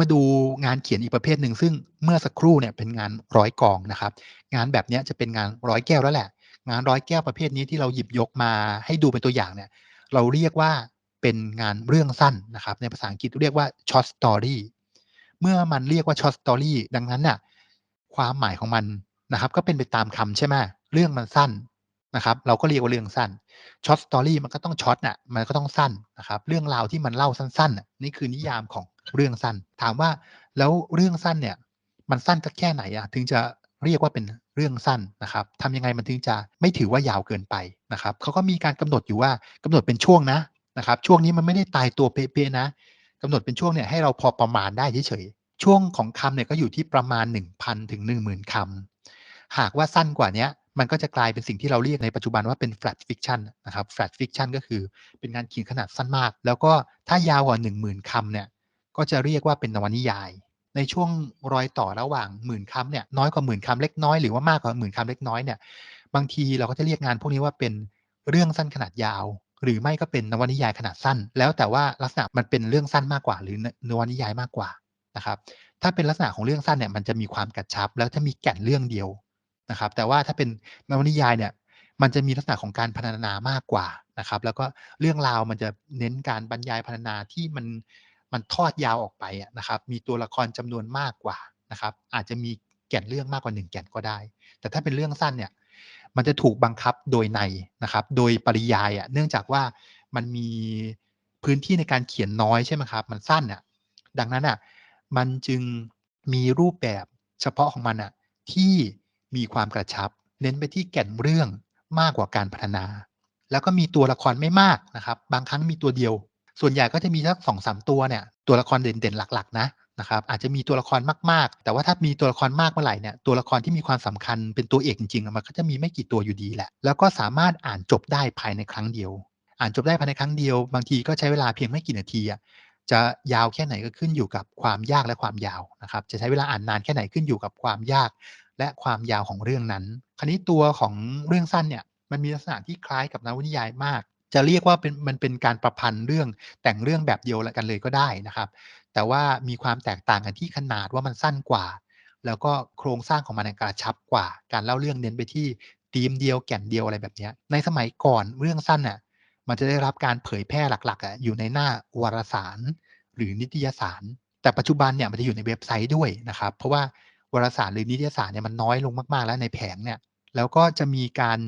มาดูงานเขียนอีกประเภทหนึ่งซึ่งเมื่อสักครู่เนี่ยเป็นงานร้อยกองนะครับ งานแบบนี้จะเป็นงานร้อยแก้วแล้วแหละ งานร้อยแก้วประเภทนี้ที่เราหยิบยกมาให้ดูเป็นตัวอย่างเนี่ย เราเรียกว่าเป็นงานเรื่องสั้นนะครับ ในภาษาอังกฤษเรียกว่า short story เมื่อมันเรียกว่า short story ดังนั้นน่ะความหมายของมันนะครับ ก็เป็นไปตามคำใช่ไหมเรื่องมันสั้น นะครับ เราก็เรียกว่าเรื่องสั้น short story มันก็ต้องช็อตน่ะมันก็ต้องสั้นนะครับ เรื่องราวที่มันเล่าสั้นๆน่ะนี่คือนิยามของเรื่องสั้น ถามว่าแล้วเรื่องสั้นเนี่ย มันสั้นสักแค่ไหนอะถึงจะเรียกว่าเป็นเรื่องสั้นนะครับทำยังไงมันถึงจะไม่ถือว่ายาวเกินไปนะครับเขาก็มีการกำหนดอยู่ว่ากำหนดเป็นช่วงนะนะครับ ช่วงนี้มันไม่ได้ตายตัวเป๊ะๆนะกำหนดเป็นช่วงเนี่ยให้เราพอประมาณได้เฉยๆช่วงของคำเนี่ยก็อยู่ที่ประมาณ 1,000ถึง10,000คำหากว่าสั้นกว่านี้ มันก็จะกลายเป็นสิ่งที่เราเรียกในปัจจุบันว่าเป็น flat fiction นะครับ flat fiction ก็คือเป็นงานเขียนขนาดสั้นมาก แล้วก็ถ้ายาวกว่า 10,000คำเนี่ยก็จะเรียกว่าเป็นนวนิยาย ในช่วงรอยต่อระหว่างหมื่นคำเนี่ยน้อยกว่าหมื่นคำเล็กน้อยหรือว่ามากกว่าหมื่นคำเล็กน้อยเนี่ยบางทีเราก็จะเรียกงานพวกนี้ว่าเป็นเรื่องสั้นขนาดยาว หรือไม่ก็เป็นนวนิยายขนาดสั้น แล้วแต่ว่าลักษณะมันเป็นเรื่องสั้นมากกว่า หรือนวนิยายมากกว่านะครับถ้าเป็นลักษณะของเรื่องสั้นเนี่ยมันจะมีความกระชับ แล้วจะมีแก่นเรื่องเดียว นะครับ แต่ว่าถ้าเป็นนวนิยายเนี่ยมันจะมีลักษณะของการพรรณนามากกว่านะครับ แล้วก็เรื่องราวมันจะเน้นการบรรยายพรรณนาที่มันมันทอดยาวออกไปนะครับ มีตัวละครจำนวนมากกว่านะครับ อาจจะมีแก่นเรื่องมากกว่า 1 แก่นก็ได้ แต่ถ้าเป็นเรื่องสั้นเนี่ยมันจะถูกบังคับโดยในนะครับ โดยปริยายอะเนื่องจากว่ามันมีพื้นที่ในการเขียนน้อยใช่ไหมครับ มันสั้นอะดังนั้นอะมันจึงมีรูปแบบเฉพาะของมันอะที่ มีความกระชับ เน้นไปที่แก่นเรื่องมากกว่าการพัฒนา แล้วก็มีตัวละครไม่มากนะครับ บางครั้งมีตัวเดียว ส่วนใหญ่ก็จะมีสักสองสามตัวเนี่ยตัวละครเด่นๆหลัก ๆ นะนะครับอาจจะมีตัวละครมากๆ แต่ว่าถ้ามีตัวละครมากเมื่อไหร่เนี่ยตัวละครที่มีความสำคัญเป็นตัวเอกจริงๆมันก็จะมีไม่กี่ตัวอยู่ดีแหละ แล้วก็สามารถอ่านจบได้ภายในครั้งเดียว อ่านจบได้ภายในครั้งเดียว บางทีก็ใช้เวลาเพียงไม่กี่นาทีอะจะยาวแค่ไหนก็ขึ้นอยู่กับความยากและความยาวนะครับจะใช้เวลาอ่านนานแค่ไหนขึ้นอยู่กับความยาก และความยาวของเรื่องนั้น คราวนี้ตัวของเรื่องสั้นเนี่ยมันมีลักษณะที่คล้ายกับนวนิยายมาก จะเรียกว่าเป็นมันเป็นการประพันธ์เรื่องแต่งเรื่องแบบเดียวกันเลยก็ได้นะครับ แต่ว่ามีความแตกต่างกันที่ขนาดว่ามันสั้นกว่า แล้วก็โครงสร้างของมันกระชับกว่า การเล่าเรื่องเน้นไปที่ธีมเดียวแก่นเดียวอะไรแบบนี้ในสมัยก่อนเรื่องสั้นน่ะมันจะได้รับการเผยแพร่หลักๆอะอยู่ในหน้าวารสาร หรือนิตยสาร แต่ปัจจุบันเนี่ยมันจะอยู่ในเว็บไซต์ด้วยนะครับ เพราะว่า วารสารหรือนิตยสารเนี่ยมันน้อยลงมากๆแล้วในแผงเนี่ยแล้วก็จะมีการ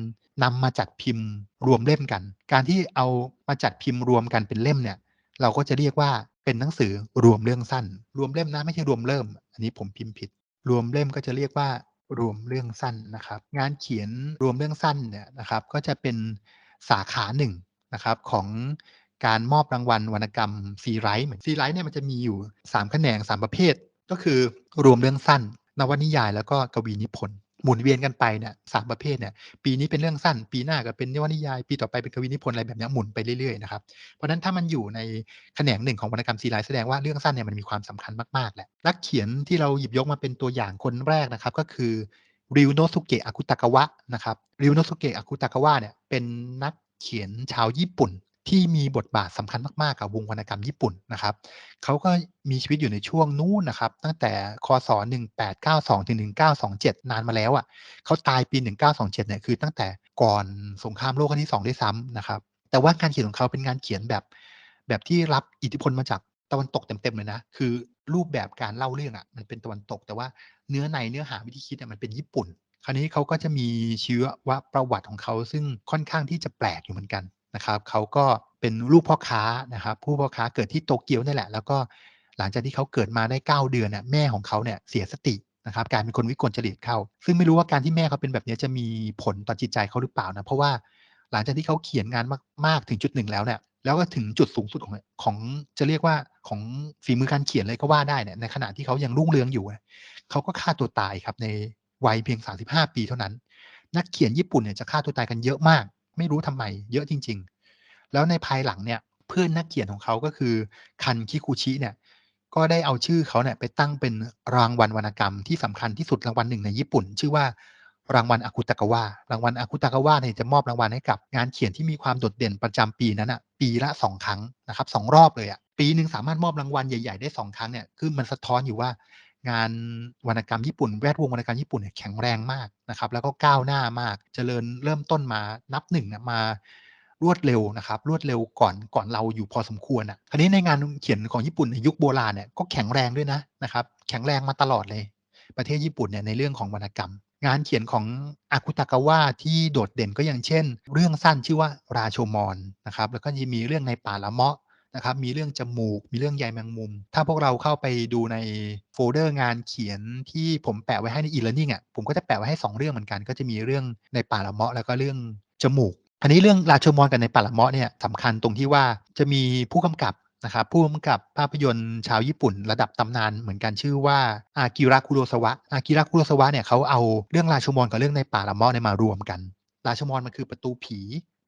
นำมาจัดพิมพ์รวมเล่มกัน การที่เอามาจัดพิมพ์รวมกันเป็นเล่มเนี่ย เราก็จะเรียกว่าเป็นหนังสือรวมเรื่องสั้น รวมเล่มนะไม่ใช่รวมเริ่ม อันนี้ผมพิมพ์ผิด รวมเล่มก็จะเรียกว่ารวมเรื่องสั้นนะครับ งานเขียนรวมเรื่องสั้นเนี่ยนะครับ ก็จะเป็นสาขาหนึ่งนะครับของการมอบรางวัลวรรณกรรมซีไรต์เหมือนซีไรต์เนี่ยมันจะมีอยู่ 3 แขนง 3 ประเภท ก็คือรวมเรื่องสั้น นวนิยายแล้วก็กวีนิพนธ์หมุนเวียนกันไปเนี่ยสามประเภทเนี่ยปีนี้เป็นเรื่องสั้น ปีหน้าก็เป็นนวนิยาย ปีต่อไปเป็นกวีนิพนธ์อะไรแบบนี้หมุนไปเรื่อยๆนะครับเพราะฉะนั้นถ้ามันอยู่ในแขนงหนึ่งของวรรณกรรมซีไรส์แสดงว่าเรื่องสั้นเนี่ยมันมีความสำคัญมากๆแหละนักเขียนที่เราหยิบยกมาเป็นตัวอย่างคนแรกนะครับก็คือริวโนสุเกะอากุตากาวะนะครับริวโนสุเกะอากุตากาวะเนี่ยเป็นนักเขียนชาวญี่ปุ่น ที่มีบทบาทสำคัญมากๆกับวงวรรณกรรมญี่ปุ่นนะครับเขาก็มีชีวิตอยู่ในช่วงนู้นนะครับ ตั้งแต่คศ1892ถึง1927 นานมาแล้วอะ่ะเขาตายปี 1927เนี่ยคือตั้งแต่ก่อนสงครามโลกครั้งที่2ด้วยซ้ำนะครับ แต่ว่าการเขียนของเขาเป็นงานเขียนแบบ แบบที่รับอิทธิพลมาจากตะวันตกเต็มๆเลยนะ คือรูปแบบการเล่าเรื่องอะ่ะมันเป็นตะวันตก แต่ว่าเนื้อในเนื้อหาวิธีคิดอะมันเป็นญี่ปุ่นคราวนี้เขาก็จะมีชีวประวัติของเขาซึ่งค่อนข้างที่จะแปลกอยู่เหมือนกัน นะครับเขาก็เป็นลูกพ่อค้านะครับผู้พ่อค้าเกิดที่โตเกียวนี่แหละ แล้วก็หลังจากที่เขาเกิดมาได้ 9 เดือนเนี่ยแม่ของเขาเนี่ยเสียสตินะครับกลายเป็นคนวิกลจริตเข้า ซึ่งไม่รู้ว่าการที่แม่เขาเป็นแบบนี้จะมีผลต่อจิตใจเขาหรือเปล่านะเพราะว่าหลังจากที่เขาเขียนงานมาก ๆ ถึงจุดหนึ่งแล้วเนี่ยแล้วก็ถึงจุดสูงสุดของของจะเรียกว่าของฝีมือการเขียนเลยก็ว่าได้เนี่ยในขณะที่เขายังรุ่งเรืองอยู่เขาก็ฆ่าตัวตายครับในวัยเพียง 35 ปีเท่านั้น นักเขียนญี่ปุ่นเนี่ยจะฆ่าตัวตายกันเยอะมาก ไม่รู้ทำไมเยอะจริง ๆ แล้วในภายหลังเนี่ยเพื่อนนักเขียนของเขาก็คือคันคิคุชิเนี่ยก็ได้เอาชื่อเขาเนี่ยไปตั้งเป็นรางวัลวรรณกรรมที่สำคัญที่สุดรางวัลหนึ่งในญี่ปุ่น ชื่อว่ารางวัลอากุตากาวะรางวัลอากุตากาวะเนี่ยจะมอบรางวัลให้กับ งานเขียนที่มีความโดดเด่นประจำปีนั้นอะปีละสองครั้งนะครับสองรอบเลยอะปีหนึ่งสามารถมอบรางวัลใหญ่ ๆ ได้2ครั้งเนี่ยคือมันสะท้อนอยู่ว่า งานวรรณกรรมญี่ปุ่นแวดวงวรรณกรรมญี่ปุ่นเนี่ยแข็งแรงมากนะครับ แล้วก็ก้าวหน้ามากเจริญเริ่มต้นมานับ1นะมารวดเร็วนะครับ รวดเร็วก่อนก่อนเราอยู่พอสมควรอะคราวนี้ในงานเขียนของญี่ปุ่นในยุคโบราณเนี่ยก็แข็งแรงด้วยนะนะครับ แข็งแรงมาตลอดเลย ประเทศญี่ปุ่นเนี่ยในเรื่องของวรรณกรรม งานเขียนของอากุตากาวะที่โดดเด่นก็อย่างเช่น เรื่องสั้นชื่อว่าราโชมอนนะครับแล้วก็จะมีเรื่องในป่าละเมาะ นะครับมีเรื่องจมูก มีเรื่องใยแมงมุม ถ้าพวกเราเข้าไปดูในโฟลเดอร์งานเขียนที่ผมแปะไว้ให้ใน e-learning อะผมก็จะแปะไว้ให้ 2 เรื่องเหมือนกัน ก็จะมีเรื่องในป่าละเมาะแล้วก็เรื่องจมูกอันนี้เรื่องราชมอนกับในป่าละเมาะเนี่ยสำคัญตรงที่ว่าจะมีผู้กำกับนะครับผู้กำกับภาพยนตร์ชาวญี่ปุ่นระดับตำนานเหมือนกันชื่อว่าอากิระคุโรซาวะอากิระคุโรซาวะเนี่ยเขาเอาเรื่องราชมอนกับเรื่องในป่าละเมาะเนี่ยมารวมกัน ราชมอนมันคือประตูผี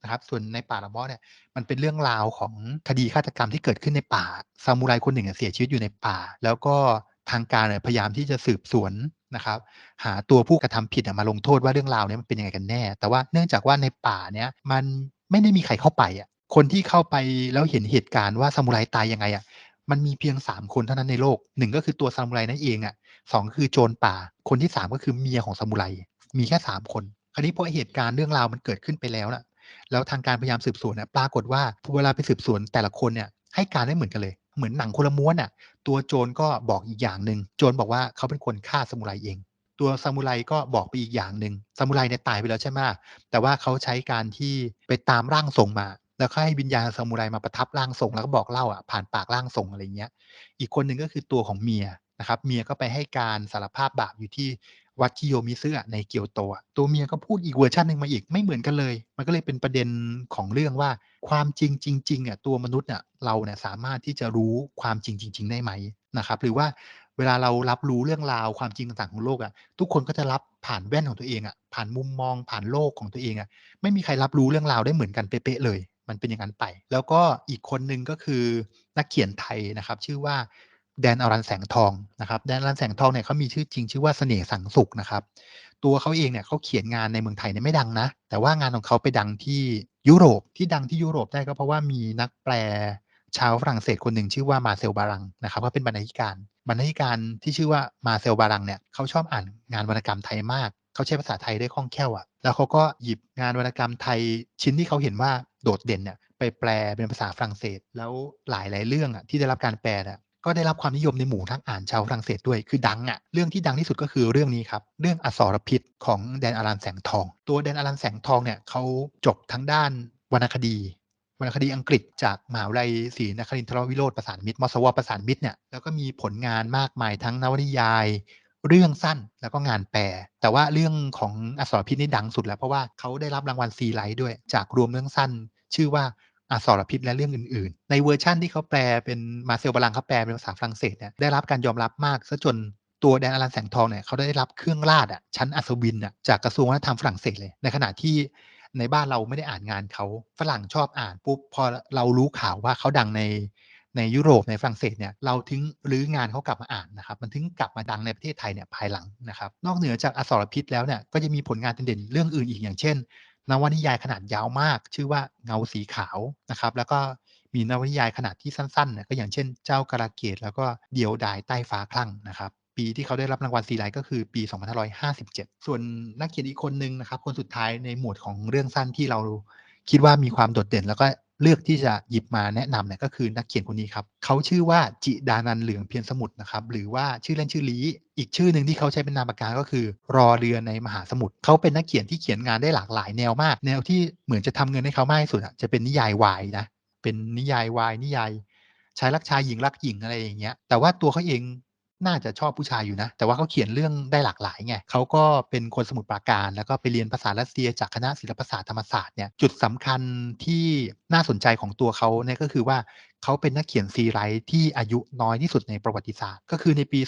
นะครับ ส่วนในป่าละเมาะเนี่ยมันเป็นเรื่องราวของคดีฆาตกรรมที่เกิดขึ้นในป่าซามูไรคนหนึ่งเสียชีวิตอยู่ในป่า แล้วก็ทางการพยายามที่จะสืบสวนนะครับ หาตัวผู้กระทำผิดมาลงโทษว่าเรื่องราวนี้มันเป็นยังไงกันแน่ แต่ว่าเนื่องจากว่าในป่าเนี้ยมันไม่ได้มีใครเข้าไปอะคนที่เข้าไปแล้วเห็นเหตุการณ์ว่าซามูไรตายยังไงอะมันมีเพียง 3 คนเท่านั้นในโลกหนึ่งก็คือตัวซามูไรนั่นเองอะสองคือโจรป่า คนที่ 3 ก็คือเมียของซามูไรมีแค่ 3 คน คราวนี้พอเหตุการณ์เรื่องราวมันเกิดขึ้นไปแล้วน่ะ แล้วทางการพยายามสืบสวนเนี่ยปรากฏว่าเวลาไปสืบสวนแต่ละคนเนี่ยให้การไม่เหมือนกันเลย เหมือนหนังคนละม้วนอะตัวโจรก็บอกอีกอย่างหนึ่งโจรบอกว่าเขาเป็นคนฆ่าซามูไรเอง ตัวซามูไรก็บอกไปอีกอย่างหนึ่งซามูไรเนี่ยตายไปแล้วใช่ไหมแต่ว่าเขาใช้การที่ไปตามร่างทรงมาแล้วก็ให้วิญญาณซามูไรมาประทับร่างทรงแล้วก็บอกเล่าอะผ่านปากร่างทรงอะไรเงี้ย อีกคนหนึ่งก็คือตัวของเมียนะครับ เมียก็ไปให้การสารภาพบาปอยู่ที่ วัดคิโยมิซึอในเกียวโตตัวเมียก็พูดอีกเวอร์ชันหนึ่งมาอีกไม่เหมือนกันเลย มันก็เลยเป็นประเด็นของเรื่องว่าความจริงจริงๆอะตัวมนุษย์อะเราเนี่ยสามารถที่จะรู้ความจริงจริง ๆ ได้ไหมนะครับหรือว่าเวลาเรารับรู้เรื่องราวความจริงต่างๆของโลกอะทุกคนก็จะรับผ่านแว่นของตัวเองอะผ่านมุมมองผ่านโลกของตัวเองอะไม่มีใครรับรู้เรื่องราวได้เหมือนกันเป๊ะๆเลย มันเป็นอย่างนั้นไป แล้วก็อีกคนหนึ่งก็คือนักเขียนไทยนะครับ ชื่อว่า แดนอรันแสงทองนะครับแดนอรันแสงทองเนี่ยเขามีชื่อจริงชื่อว่าเสน่ห์สังสุขนะครับ ตัวเขาเองเนี่ยเขาเขียนงานในเมืองไทยเนี่ยไม่ดังนะ แต่ว่างานของเขาไปดังที่ยุโรปที่ดังที่ยุโรปได้ก็เพราะว่ามีนักแปลชาวฝรั่งเศสคนหนึ่งชื่อว่ามาเซลบารังนะครับเขาเป็นบรรณาธิการบรรณาธิการที่ชื่อว่ามาเซลบารังเนี่ยเขาชอบอ่านงานวรรณกรรมไทยมากเขาใช้ภาษาไทยได้คล่องแคล่วอะ่ะแล้วเขาก็หยิบงานวรรณกรรมไทยชิ้นที่เขาเห็นว่าโดดเด่นเนี่ยไปแปลเป็นภาษาฝรั่งเศส แล้วหลายหลายเรื่องอะที่ได้รับการแปลอะ ก็ได้รับความนิยมในหมู่นักอ่านชาวฝรั่งเศสด้วยคือดังอะเรื่องที่ดังที่สุดก็คือเรื่องนี้ครับเรื่องอสรพิษของแดนอารันแสงทอง ตัวแดนอารันแสงทองเนี่ยเขาจบทั้งด้านวรรณคดีวรรณคดีอังกฤษจากมหาวิทยาลัยศรีนครินทรวิโรธประสานมิตรมสวประสานมิตรเนี่ยแล้วก็มีผลงานมากมายทั้งนวนิยาย เรื่องสั้นแล้วก็งานแปล แต่ว่าเรื่องของอสรพิษนี่ดังสุดแล้วเพราะว่าเขาได้รับรางวัลซีไลท์ด้วยจากรวมเรื่องสั้น ชื่อว่า อสรพิษและเรื่องอื่นๆ ในเวอร์ชั่นที่เขาแปลเป็นมาเซลบาลังเขาแปลเป็นภาษาฝรั่งเศสเนี่ยได้รับการยอมรับมากซะจนตัวแดนอลันแสงทองเนี่ยเขาได้รับเครื่องราชอะชั้นอัศวินอะจากกระทรวงวัฒนธรรมฝรั่งเศสเลย ในขณะที่ในบ้านเราไม่ได้อ่านงานเขาฝรั่งชอบอ่านปุ๊บพอเรารู้ข่าวว่าเขาดังในในยุโรปในฝรั่งเศสเนี่ยเราถึงรื้องานเขากลับมาอ่านนะครับมันถึงกลับมาดังในประเทศไทยเนี่ยภายหลังนะครับนอกเหนือจากอสรพิษแล้วเนี่ยก็จะมีผลงานเด่นๆเรื่องอื่นอีกอย่างเช่น นวนิยายขนาดยาวมาก ชื่อว่าเงาสีขาวนะครับ แล้วก็มีนวนิยายขนาดที่สั้นๆนก็อย่างเช่นเจ้ากระเกตแล้วก็เดียวดายใต้ฟ้าคลั่งนะครับ ปีที่เขาได้รับรางวัลซีไลท์ก็คือปี 2557 ส่วนนักเขียนอีกคนนึงนะครับ คนสุดท้ายในหมวดของเรื่องสั้นที่เราคิดว่ามีความโดดเด่น แล้วก็ เลือกที่จะหยิบมาแนะนำเนี่ยก็คือนักเขียนคนนี้ครับเขาชื่อว่าจิดานันเหลืองเพียรสมุทรนะครับหรือว่าชื่อเล่นชื่อลีอีกชื่อหนึ่งที่เขาใช้เป็นนามปากกาก็คือ รอเรือในมหาสมุทรเขาเป็นนักเขียนที่เขียนงานได้หลากหลายแนวมาก แนวที่เหมือนจะทำเงินให้เขามากที่สุดอะจะเป็นนิยายวายนะเป็นนิยายวายนิยายชายรักชายหญิงรักหญิงอะไรอย่างเงี้ยแต่ว่าตัวเขาเอง น่าจะชอบผู้ชายอยู่นะ แต่ว่าเขาเขียนเรื่องได้หลากหลายไงเขาก็เป็นคนสมุทรปราการ แล้วก็ไปเรียนภาษารัสเซีย จากคณะศิลปศาสตร์ธรรมศาสตร์เนี่ยจุดสำคัญที่น่าสนใจของตัวเขาเนี่ยก็คือว่าเขาเป็นนักเขียนซีไรท์ที่อายุน้อยที่สุดในประวัติศาสตร์ ก็คือในปี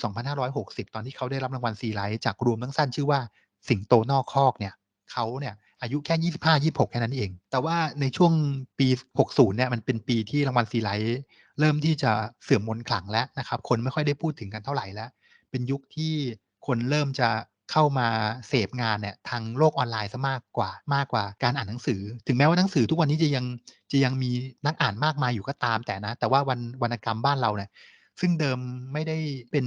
2560 ตอนที่เขาได้รับรางวัลซีไรท์จากรวมทั้งสั้นชื่อว่าสิงโตนอกคอกเนี่ย เขาเนี่ยอายุแค่ 25 26 แค่นั้นเอง แต่ว่าในช่วงปี 60 เนี่ยมันเป็นปีที่รางวัลซีไลท์เริ่มที่จะเสื่อมมนขลังแล้วนะครับคนไม่ค่อยได้พูดถึงกันเท่าไหร่แล้ว เป็นยุคที่คนเริ่มจะเข้ามาเสพงานเนี่ยทางโลกออนไลน์ซะมากกว่ามากกว่าการอ่านหนังสือ ถึงแม้ว่าหนังสือทุกวันนี้จะยังจะยังมีนักอ่านมากมายอยู่ก็ตามแต่นะ แต่ว่าวันวรรณกรรมบ้านเราเนี่ย ซึ่งเดิมไม่ได้เป็น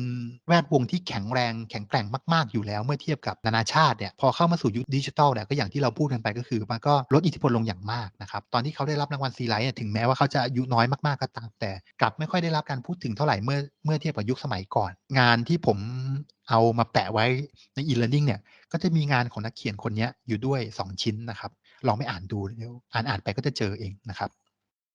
แวดวงที่แข็งแรงแข็งแกร่งมาก ๆ อยู่แล้วเมื่อเทียบกับนานาชาติเนี่ยพอเข้ามาสู่ยุคดิจิทัลเนี่ยก็อย่างที่เราพูดกันไปก็คือมันก็ลดอิทธิพลลงอย่างมากนะครับตอนที่เขาได้รับรางวัลซีไลท์ถึงแม้ว่าเขาจะอายุน้อยมากๆก็ตาม แต่กลับไม่ค่อยได้รับการพูดถึงเท่าไหร่เมื่อเมื่อเทียบกับยุคสมัยก่อน งานที่ผมเอามาแปะไว้ใน e-learning เนี่ยก็จะมีงานของนักเขียนคนนี้อยู่ด้วย 2 ชิ้นนะครับลองไปอ่านดูเดี๋ยวอ่านอ่านไปก็จะเจอเองนะครับ